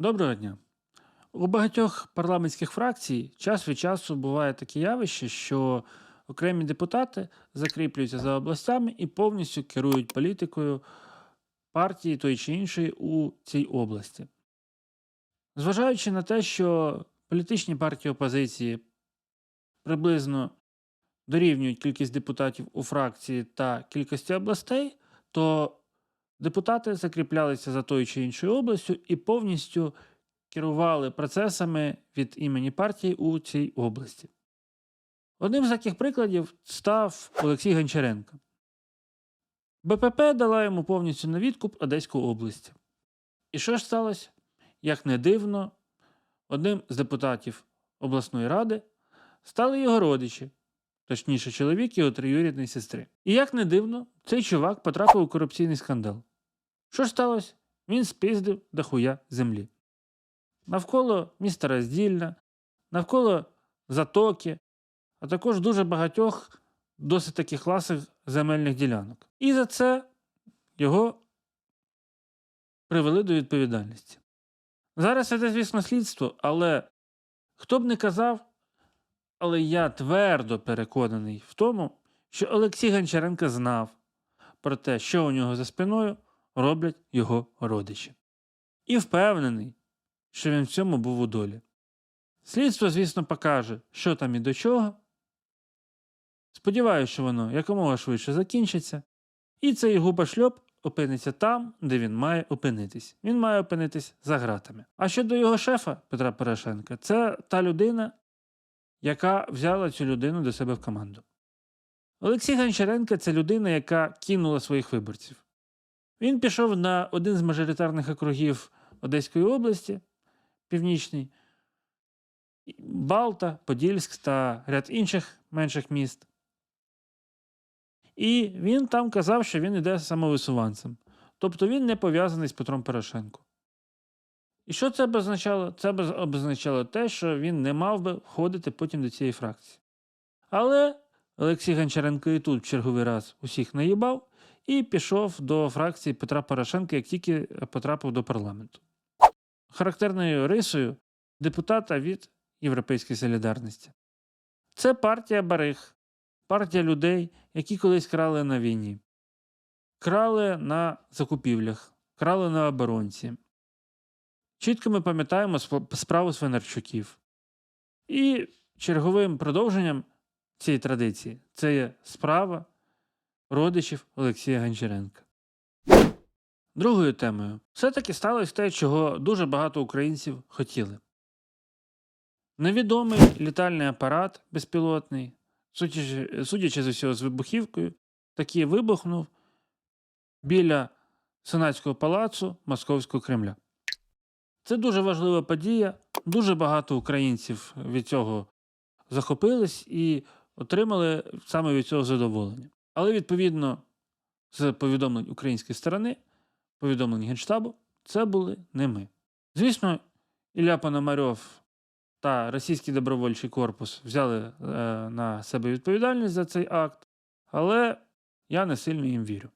Доброго дня. У багатьох парламентських фракцій час від часу буває таке явище, що окремі депутати закріплюються за областями і повністю керують політикою партії тої чи іншої у цій області. Зважаючи на те, що політичні партії опозиції приблизно дорівнюють кількість депутатів у фракції та кількості областей, то депутати закріплялися за тою чи іншою областю і повністю керували процесами від імені партії у цій області. Одним з таких прикладів став Олексій Гончаренко. БПП дала йому повністю на відкуп Одеську область. І що ж сталося? Як не дивно, одним з депутатів обласної ради стали його родичі, точніше, чоловік його троюрідної сестри. І як не дивно, цей чувак потрапив у корупційний скандал. Що ж сталося? Він спиздив дохуя землі. Навколо міста Роздільна, навколо Затоки, а також дуже багатьох досить таких класних земельних ділянок. І за це його привели до відповідальності. Зараз іде, звісно, слідство, але хто б не казав, але я твердо переконаний в тому, що Олексій Гончаренко знав про те, що у нього за спиною роблять його родичі. І впевнений, що він в цьому був у долі. Слідство, звісно, покаже, що там і до чого. Сподіваюся, що воно якомога швидше закінчиться, і цей губошльоп опиниться там, де він має опинитись. Він має опинитись за ґратами. А щодо його шефа Петра Порошенка, це та людина, яка взяла цю людину до себе в команду. Олексій Гончаренко це людина, яка кинула своїх виборців. Він пішов на один з мажоритарних округів Одеської області, північний, Балта, Подільськ та ряд інших менших міст. І він там казав, що він іде самовисуванцем. Тобто він не пов'язаний з Петром Порошенко. І що це б означало? Це б означало те, що він не мав би входити потім до цієї фракції. Але Олексій Гончаренко і тут в черговий раз усіх наїбав і пішов до фракції Петра Порошенка, як тільки потрапив до парламенту. Характерною рисою депутата від Європейської солідарності. Це партія Барих, партія людей, які колись крали на війні, крали на закупівлях, крали на оборонці. Чітко ми пам'ятаємо справу Свинарчуків. І черговим продовженням цієї традиції це є справа родичів Олексія Гончаренка. Другою темою все-таки сталося те, чого дуже багато українців хотіли. Невідомий літальний апарат безпілотний, судячи, судячи з усього з вибухівкою, таки вибухнув біля Сенатського палацу Московського Кремля. Це дуже важлива подія. Дуже багато українців від цього захопились і отримали саме від цього задоволення. Але відповідно з повідомлень української сторони, повідомлень Генштабу, це були не ми. Звісно, Ілля Пономарьов та Російський добровольчий корпус взяли е, на себе відповідальність за цей акт, але я не сильно їм вірю.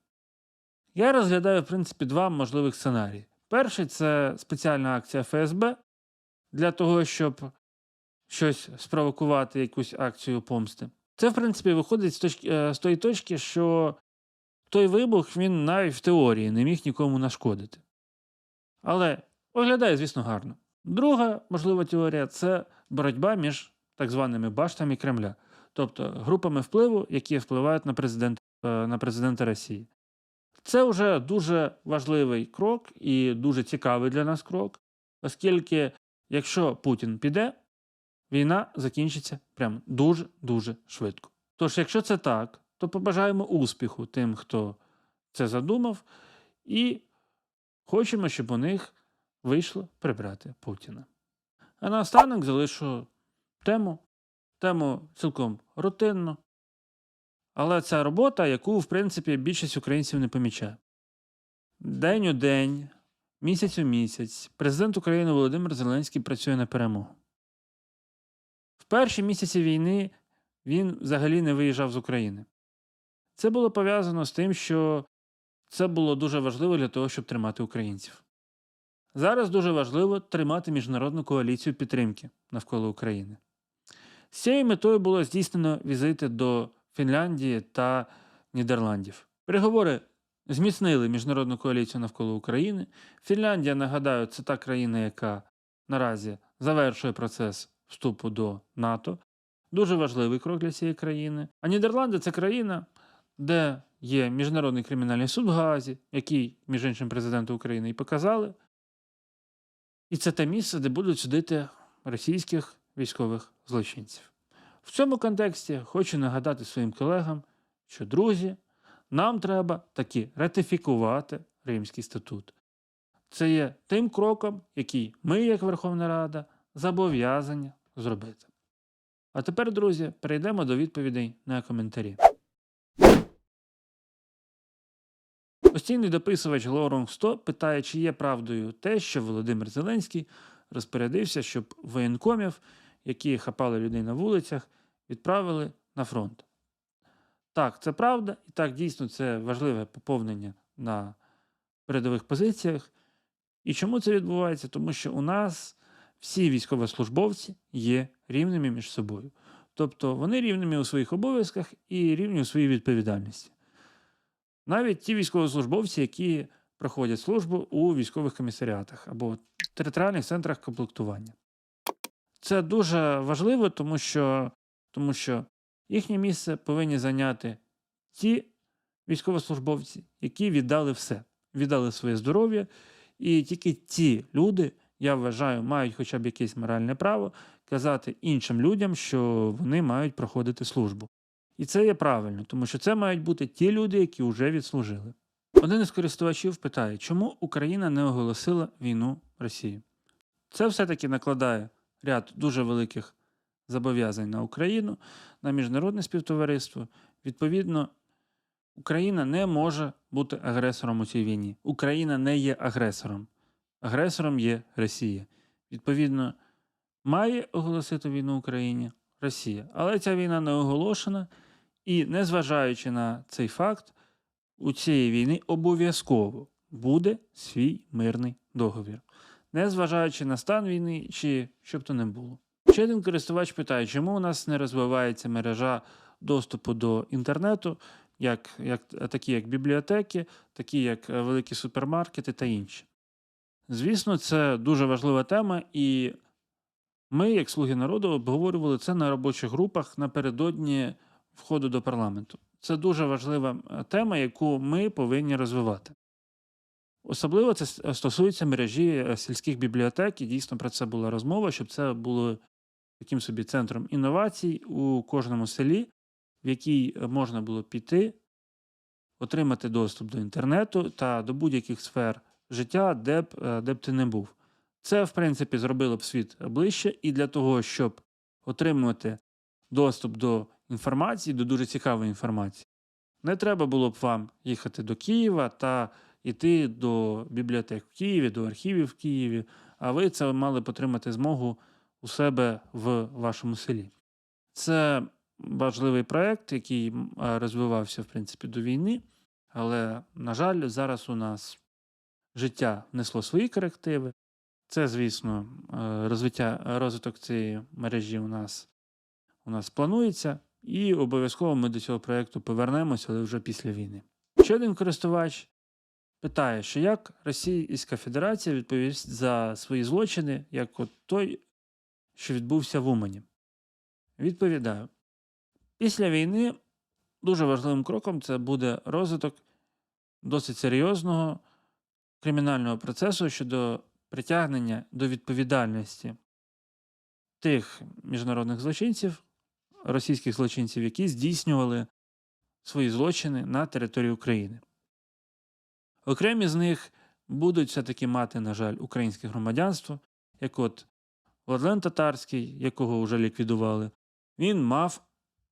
Я розглядаю, в принципі, два можливих сценарії. Перший це спеціальна акція ФСБ для того, щоб щось спровокувати, якусь акцію помсти. Це, в принципі, виходить з, точки, е, з тої точки, що той вибух він навіть в теорії не міг нікому нашкодити. Але виглядає, звісно, гарно. Друга можлива теорія це боротьба між так званими баштами Кремля, тобто групами впливу, які впливають на президента, на президента Росії. Це вже дуже важливий крок і дуже цікавий для нас крок, оскільки, якщо Путін піде, війна закінчиться прям дуже-дуже швидко. Тож, якщо це так, то побажаємо успіху тим, хто це задумав, і хочемо, щоб у них вийшло прибрати Путіна. А наостанок залишу тему, тему цілком рутинну, але це робота, яку, в принципі, більшість українців не помічає. День у день, місяць у місяць, президент України Володимир Зеленський працює на перемогу. В перші місяці війни він взагалі не виїжджав з України. Це було пов'язано з тим, що це було дуже важливо для того, щоб тримати українців. Зараз дуже важливо тримати міжнародну коаліцію підтримки навколо України. З цією метою було здійснено візити до Фінляндії та Нідерландів. Переговори зміцнили міжнародну коаліцію навколо України. Фінляндія, нагадаю, це та країна, яка наразі завершує процес вступу до НАТО. Дуже важливий крок для цієї країни. А Нідерланди це країна, де є Міжнародний кримінальний суд в Гаазі, який, між іншим, президенту України і показали. І це те місце, де будуть судити російських військових злочинців. В цьому контексті хочу нагадати своїм колегам, що, друзі, нам треба таки ратифікувати Римський статут. Це є тим кроком, який ми, як Верховна Рада, зобов'язані зробити. А тепер, друзі, перейдемо до відповідей на коментарі. Постійний дописувач Лорунг 100 питає, чи є правдою те, що Володимир Зеленський розпорядився, щоб воєнкомів, які хапали людей на вулицях, відправили на фронт. Так, це правда, і так дійсно це важливе поповнення на передових позиціях. І чому це відбувається? Тому що у нас всі військовослужбовці є рівними між собою. Тобто вони рівними у своїх обов'язках і рівні у своїй відповідальності. Навіть ті військовослужбовці, які проходять службу у військових комісаріатах або територіальних центрах комплектування. Це дуже важливо, тому що, тому що їхнє місце повинні зайняти ті військовослужбовці, які віддали все, віддали своє здоров'я, і тільки ті люди, я вважаю, мають хоча б якесь моральне право казати іншим людям, що вони мають проходити службу. І це є правильно, тому що це мають бути ті люди, які вже відслужили. Один із користувачів питає, чому Україна не оголосила війну Росії? Це все-таки накладає ряд дуже великих зобов'язань на Україну, на міжнародне співтовариство. Відповідно, Україна не може бути агресором у цій війні. Україна не є агресором. Агресором є Росія. Відповідно, має оголосити війну Україні Росія. Але ця війна не оголошена, і незважаючи на цей факт, у цієї війни обов'язково буде свій мирний договір, незважаючи на стан війни чи що б то не було. Ще один користувач питає, чому у нас не розвивається мережа доступу до інтернету, як, як, такі як бібліотеки, такі як е, великі супермаркети та інші. Звісно, це дуже важлива тема, і ми, як слуги народу, обговорювали це на робочих групах напередодні входу до парламенту. Це дуже важлива е, тема, яку ми повинні розвивати. Особливо це стосується мережі е, сільських бібліотек, і дійсно про це була розмова, щоб це було таким собі центром інновацій у кожному селі, в який е, можна було піти, отримати доступ до інтернету та до будь-яких сфер життя, де б, е, де б ти не був. Це, в принципі, зробило б світ ближче, і для того, щоб отримувати доступ до інформації, до дуже цікавої інформації, не треба було б вам їхати до Києва та йти до бібліотек в Києві, до архівів в Києві, а ви це мали б отримати змогу у себе в вашому селі. Це важливий проєкт, який е, розвивався в принципі до війни, але, на жаль, зараз у нас життя внесло свої корективи. Це, звісно, е, розвиття, розвиток цієї мережі у нас, у нас планується, і обов'язково ми до цього проєкту повернемося, але вже після війни. Ще один користувач питає, що як Російська Федерація відповість за свої злочини, як от той, що відбувся в Умані. Відповідаю. Після війни дуже важливим кроком це буде розвиток досить серйозного кримінального процесу щодо притягнення до відповідальності тих міжнародних злочинців, російських злочинців, які здійснювали свої злочини на території України. Окремі з них будуть все-таки мати, на жаль, українське громадянство, як от Владлен Татарський, якого вже ліквідували, він мав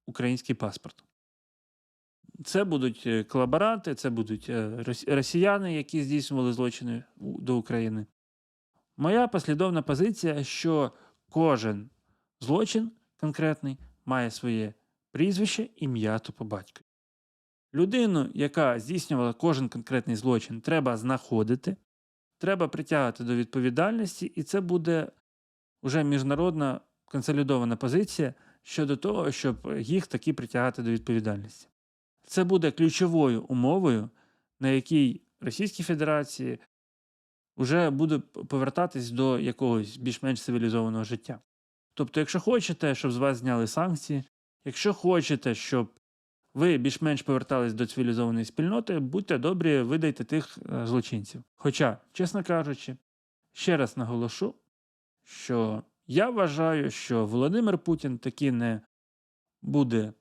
український паспорт. Це будуть е, колаборанти, це будуть е, росіяни, які здійснювали злочини до України. Моя послідовна позиція, що кожен злочин конкретний має своє прізвище, ім'я та по батькові. Людину, яка здійснювала кожен конкретний злочин, треба знаходити, треба притягувати до відповідальності, і це буде вже міжнародна консолідована позиція щодо того, щоб їх таки притягати до відповідальності. Це буде ключовою умовою, на якій Російській Федерації вже буде повертатись до якогось більш-менш цивілізованого життя. Тобто, якщо хочете, щоб з вас зняли санкції, якщо хочете, щоб ви більш-менш повертались до цивілізованої спільноти, будьте добрі, видайте тих е, злочинців. Хоча, чесно кажучи, ще раз наголошу, що я вважаю, що Володимир Путін таки не буде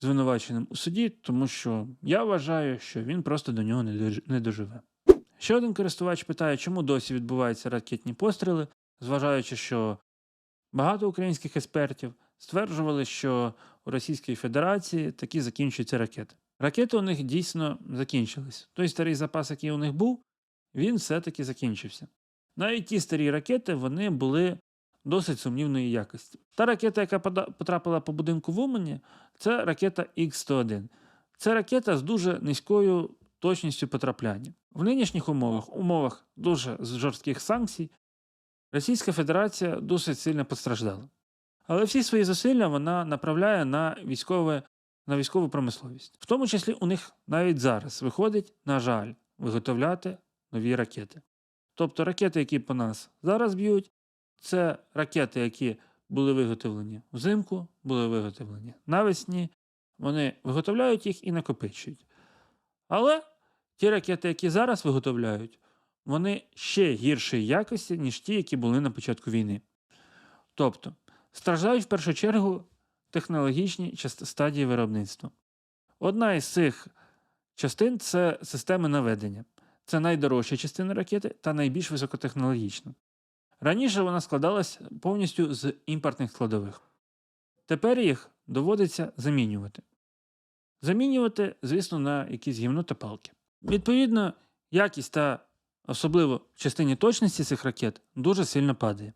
звинуваченим у суді, тому що я вважаю, що він просто до нього не дож- не доживе. Ще один користувач питає, чому досі відбуваються ракетні постріли, зважаючи, що багато українських експертів стверджували, що у Російської Федерації такі закінчуються ракети. Ракети у них дійсно закінчились. Той старий запас, який у них був, він все-таки закінчився. Навіть ті старі ракети вони були досить сумнівної якості. Та ракета, яка потрапила по будинку в Умані, це ракета Х-101. Це ракета з дуже низькою точністю потрапляння. В нинішніх умовах, умовах дуже жорстких санкцій, Російська Федерація досить сильно постраждала. Але всі свої зусилля вона направляє на військове, на військову промисловість. В тому числі у них навіть зараз виходить, на жаль, виготовляти нові ракети. Тобто ракети, які по нас зараз б'ють, це ракети, які були виготовлені взимку, були виготовлені навесні. Вони виготовляють їх і накопичують. Але ті ракети, які зараз виготовляють, вони ще гіршої якості, ніж ті, які були на початку війни. Тобто, страждають в першу чергу технологічні стадії виробництва. Одна із цих частин це системи наведення. Це найдорожча частина ракети та найбільш високотехнологічна. Раніше вона складалась повністю з імпортних складових. Тепер їх доводиться замінювати. Замінювати, звісно, на якісь гівно та палки. Відповідно, якість та особливо в частині точності цих ракет дуже сильно падає.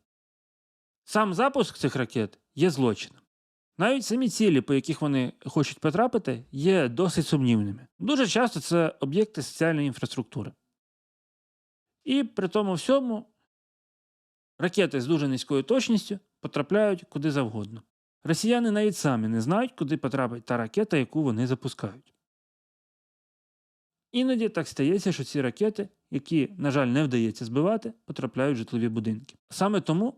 Сам запуск цих ракет є злочином. Навіть самі цілі, по яких вони хочуть потрапити, є досить сумнівними. Дуже часто це об'єкти соціальної інфраструктури. І при тому всьому ракети з дуже низькою точністю потрапляють куди завгодно. Росіяни навіть самі не знають, куди потрапить та ракета, яку вони запускають. Іноді так стається, що ці ракети, які, на жаль, не вдається збивати, потрапляють в житлові будинки. Саме тому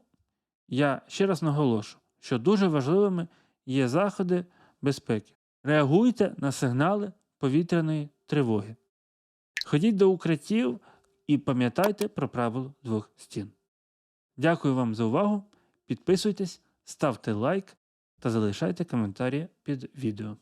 я ще раз наголошу, що дуже важливими є заходи безпеки. Реагуйте на сигнали повітряної тривоги. Ходіть до укриттів і пам'ятайте про правило двох стін. Дякую вам за увагу. Підписуйтесь, ставте лайк та залишайте коментарі під відео.